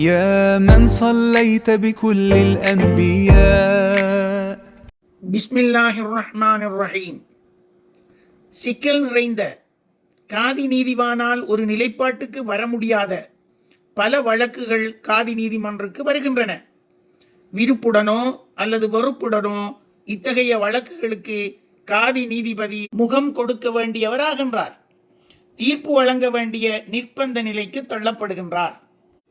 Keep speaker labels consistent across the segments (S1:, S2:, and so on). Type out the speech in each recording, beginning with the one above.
S1: يا من صليت بكل الأنبياء
S2: பிஸ்மில்லாஹிர் ரஹ்மானிர் ரஹீம் சிக்கல் நிறைந்த காதி நீதிவானால் ஒரு நிலைப்பாட்டுக்கு வர முடியாத பல வழக்குகள் காதி நீதிமன்றுக்கு வருகின்றன விருப்புடனோ அல்லது வெறுப்புடனோ இத்தகைய வழக்குகளுக்கு காதி நீதிபதி முகம் கொடுக்க வேண்டியவராகின்றார் தீர்ப்பு வழங்க வேண்டிய நிர்பந்த நிலைக்கு தள்ளப்படுகின்றார்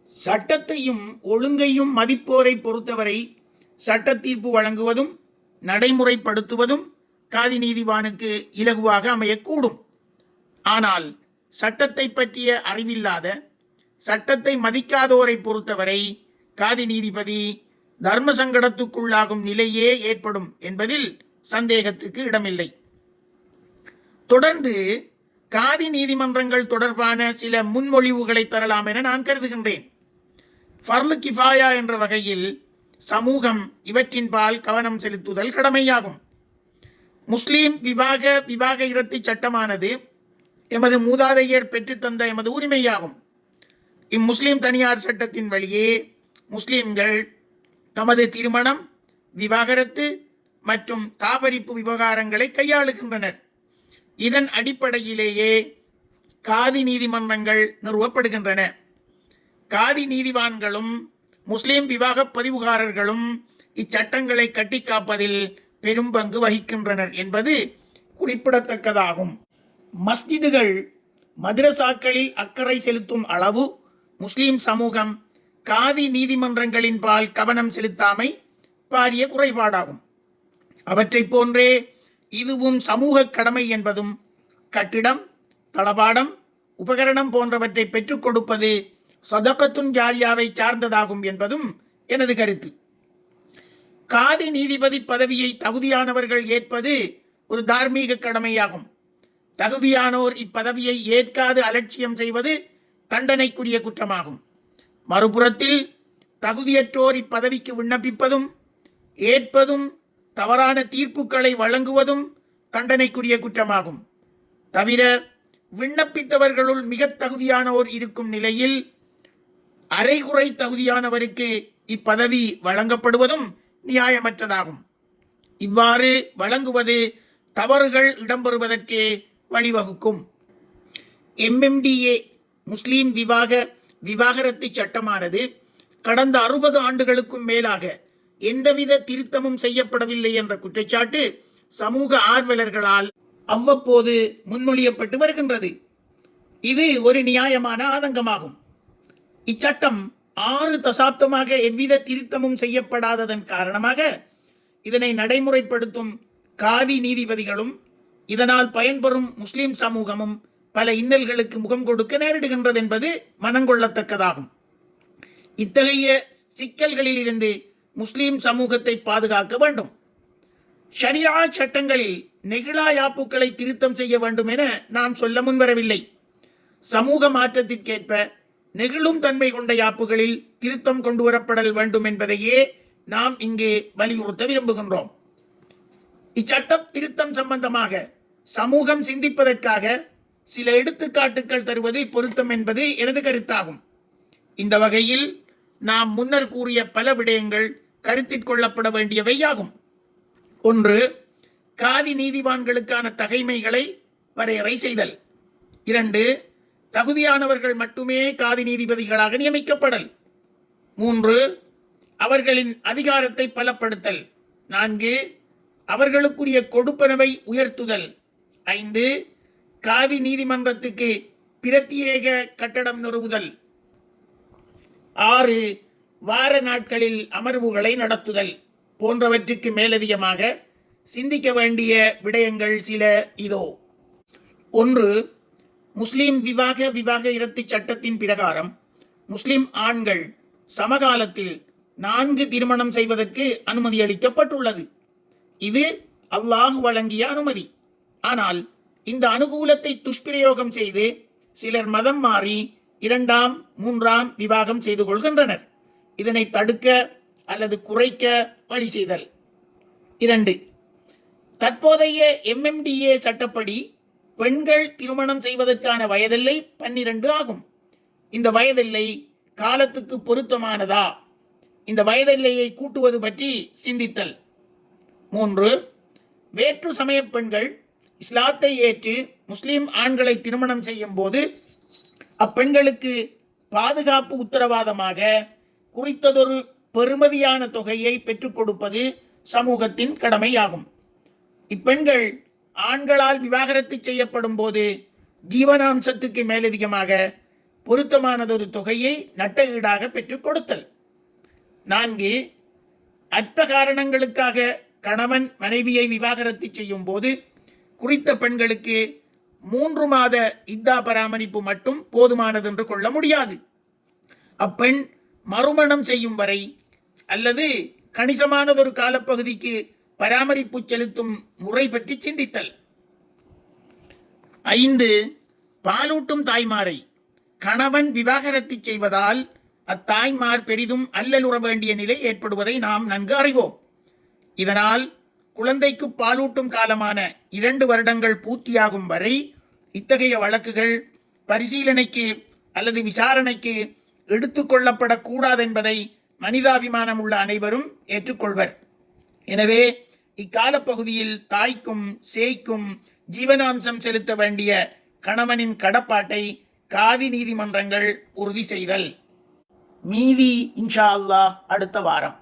S2: சட்டத்தையும் ஒழுங்கையும் மதிப்போரை பொறுத்தவரை சட்ட தீர்ப்பு வழங்குவதும் நடைமுறைப்படுத்துவதும் காதி நீதிவானுக்கு இலகுவாக அமையக்கூடும். ஆனால் சட்டத்தை பற்றிய அறிவில்லாத சட்டத்தை மதிக்காதோரை பொறுத்தவரை காதி நீதிபதி தர்ம சங்கடத்துக்குள்ளாகும் நிலையே ஏற்படும் என்பதில் சந்தேகத்துக்கு இடமில்லை. தொடர்ந்து காதி நீதிமன்றங்கள் தொடர்பான சில முன்மொழிவுகளை தரலாம் என நான் கருதுகின்றேன். ஃபர்லு கிஃபாயா என்ற வகையில் சமூகம் இவற்றின்பால் கவனம் செலுத்துதல் கடமையாகும். முஸ்லீம் விவாக விவாக இரத்தி சட்டமானது எமது மூதாதையர் பெற்றுத்தந்த எமது உரிமையாகும். இம்முஸ்லீம் தனியார் சட்டத்தின் வழியே முஸ்லீம்கள் தமது திருமணம் விவாகரத்து மற்றும் தாபரிப்பு விவகாரங்களை கையாளுகின்றனர். இதன் அடிப்படையிலேயே காதி நீதிமன்றங்கள் நிறுவப்படுகின்றன. காதி நீதிவான்களும் முஸ்லீம் விவாக பதிவுகாரர்களும் இச்சட்டங்களை கட்டி காப்பதில் பெரும் பங்கு வகிக்கின்றனர் என்பது குறிப்பிடத்தக்கதாகும். மஸ்ஜிதுகள் மதுரசாக்களில் அக்கறை செலுத்தும் அளவு முஸ்லீம் சமூகம் காதி நீதிமன்றங்களின் பால் கவனம் செலுத்தாமை பாரிய குறைபாடாகும். அவற்றைப் போன்றே இதுவும் சமூக கடமை என்பதும் கட்டிடம் தளபாடம் உபகரணம் போன்றவற்றை பெற்றுக் கொடுப்பது சதகத்துன் ஜாரியாவை சார்ந்ததாகும் என்பதும் எனது கருத்து. காதி நீதிபதி பதவியை தகுதியானவர்கள் ஏற்பது ஒரு தார்மீக கடமையாகும். தகுதியானோர் இப்பதவியை ஏற்காது அலட்சியம் செய்வது தண்டனைக்குரிய குற்றமாகும். மறுபுறத்தில் தகுதியற்றோர் இப்பதவிக்கு விண்ணப்பிப்பதும் ஏற்பதும் தவறான தீர்ப்புகளை வழங்குவதும் தண்டனைக்குரிய குற்றமாகும். தவிர விண்ணப்பித்தவர்களுள் மிக தகுதியானோர் இருக்கும் நிலையில் அரைகுறை தகுதியானவருக்கு இப்பதவி வழங்கப்படுவதும் நியாயமற்றதாகும். இவ்வாறு வழங்குவது தவறுகள் இடம்பெறுவதற்கு வழிவகுக்கும். எம்எம்டிஏ முஸ்லீம் விவாக விவாகரத்து சட்டமானது கடந்த அறுபது ஆண்டுகளுக்கும் மேலாக எந்தவித திருத்தமும் செய்யப்படவில்லை என்ற குற்றச்சாட்டு சமூக ஆர்வலர்களால் அவ்வப்போது முன்மொழியப்பட்டு வருகின்றது. இது ஒரு நியாயமான ஆதங்கமாகும். இச்சட்டம் ஆறு தசாப்தமாக எவ்வித திருத்தமும் செய்யப்படாததன் காரணமாக இதனை நடைமுறைப்படுத்தும் காதி நீதிபதிகளும் இதனால் பயன்பெறும் முஸ்லிம் சமூகமும் பல இன்னல்களுக்கு முகம் கொடுக்க நேரிடுகின்றது என்பது மனங்கொள்ளத்தக்கதாகும். இத்தகைய சிக்கல்களில் இருந்து முஸ்லீம் சமூகத்தை பாதுகாக்க வேண்டும். ஷரியா சட்டங்களில் நெகிழா யாப்புக்களை திருத்தம் செய்ய வேண்டும் என நான் சொல்ல முன்வரவில்லை. சமூக மாற்றத்திற்கேற்ப நெகிழும் தன்மை கொண்ட யாப்புகளில் திருத்தம் கொண்டு வரப்படல் வேண்டும் என்பதையே நாம் இங்கே வலியுறுத்த விரும்புகின்றோம். இச்சட்டம் திருத்தம் சம்பந்தமாக சமூகம் சிந்திப்பதற்காக சில எடுத்துக்காட்டுகள் தருவது பொருத்தம் என்பது எனது கருத்தாகும். இந்த வகையில் நாம் முன்னர் கூறிய பல விடயங்கள் கருத்தில் கொள்ளப்பட வேண்டியவையாகும் ஒன்று காதி நீதிவான்களுக்கான தகைமைகளை வரையறை செய்தல். இரண்டு தகுதியானவர்கள் மட்டுமே காதி நீதிபதிகளாக நியமிக்கப்படல். மூன்று அவர்களின் அதிகாரத்தை பலப்படுத்தல். நான்கு அவர்களுக்குரிய கொடுப்பனவை உயர்த்துதல். ஐந்து காதி நீதிமன்றத்துக்கு பிரத்யேக கட்டடம் நிறுவுதல். ஆறு வார நாட்களில் அமர்வுகளை நடத்துதல். போன்றவற்றுக்கு மேலதிகமாக சிந்திக்க வேண்டிய விடயங்கள் சில இதோ. ஒன்று முஸ்லிம் விவாக விவாக இரத்தி சட்டத்தின் பிரகாரம் முஸ்லிம் ஆண்கள் சமகாலத்தில் நான்கு திருமணம் செய்வதற்கு அனுமதி அளிக்கப்பட்டுள்ளது. இது அல்லாஹ் வழங்கிய அனுமதி. ஆனால் இந்த அனுகூலத்தை துஷ்பிரயோகம் செய்து சிலர் மதம் மாறி இரண்டாம் மூன்றாம் விவாகம் செய்து கொள்கின்றனர். இதனை தடுக்க அல்லது குறைக்க வழி செய்தல். இரண்டு தற்போதைய எம்எம்டிஏ சட்டப்படி பெண்கள் திருமணம் செய்வதற்கான வயதில்லை பன்னிரண்டு ஆகும். இந்த வயதில்லை காலத்துக்கு பொருத்தமானதா? இந்த வயதில்லையை கூட்டுவது பற்றி சிந்தித்தல். மூன்று வேற்று சமய பெண்கள் இஸ்லாத்தை ஏற்று முஸ்லீம் ஆண்களை திருமணம் செய்யும் போது அப்பெண்களுக்கு பாதுகாப்பு உத்தரவாதமாக குறித்ததொரு பெறுமதியான தொகையை பெற்றுக் கொடுப்பது சமூகத்தின் கடமையாகும். இப்பெண்கள் ஆண்களால் விவாகரத்து செய்யப்படும் போது ஜீவனாம்சத்துக்கு மேலதிகமாக பொருத்தமானதொரு தொகையை நட்ட ஈடாக பெற்றுக் கொடுத்தல். நான்கு அற்ப காரணங்களுக்காக கணவன் மனைவியை விவாகரத்து செய்யும் போது குறித்த பெண்களுக்கு மூன்று மாத இத்தா பராமரிப்பு மட்டும் போதுமானது என்று கொள்ள முடியாது. அப்பெண் மறுமணம் செய்யும் வரை அல்லது கணிசமானதொரு காலப்பகுதிக்கு பராமரிப்பு செலுத்தும் முறை பற்றி சிந்தித்தல். ஐந்து பாலூட்டும் தாய்மாரை கணவன் விவாகரத்து செய்வதால் அத்தாய்மார் பெரிதும் அல்லலுற வேண்டிய நிலை ஏற்படுவதை நாம் நன்கு அறிவோம். இதனால் குழந்தைக்கு பாலூட்டும் காலமான இரண்டு வருடங்கள் பூர்த்தியாகும் வரை இத்தகைய வழக்குகள் பரிசீலனைக்கு அல்லது விசாரணைக்கு எடுத்துக்கொள்ளப்படக்கூடாதென்பதை மனிதாபிமானம் உள்ள அனைவரும் ஏற்றுக்கொள்வர். எனவே இக்காலப்பகுதியில் தாய்க்கும் சேய்க்கும் ஜீவனாம்சம் செலுத்த வேண்டிய கணவனின் கடப்பாட்டை காதி நீதிமன்றங்கள் உறுதி செய்தல். மீதி இன்ஷா அல்லாஹ் அடுத்த வாரம்.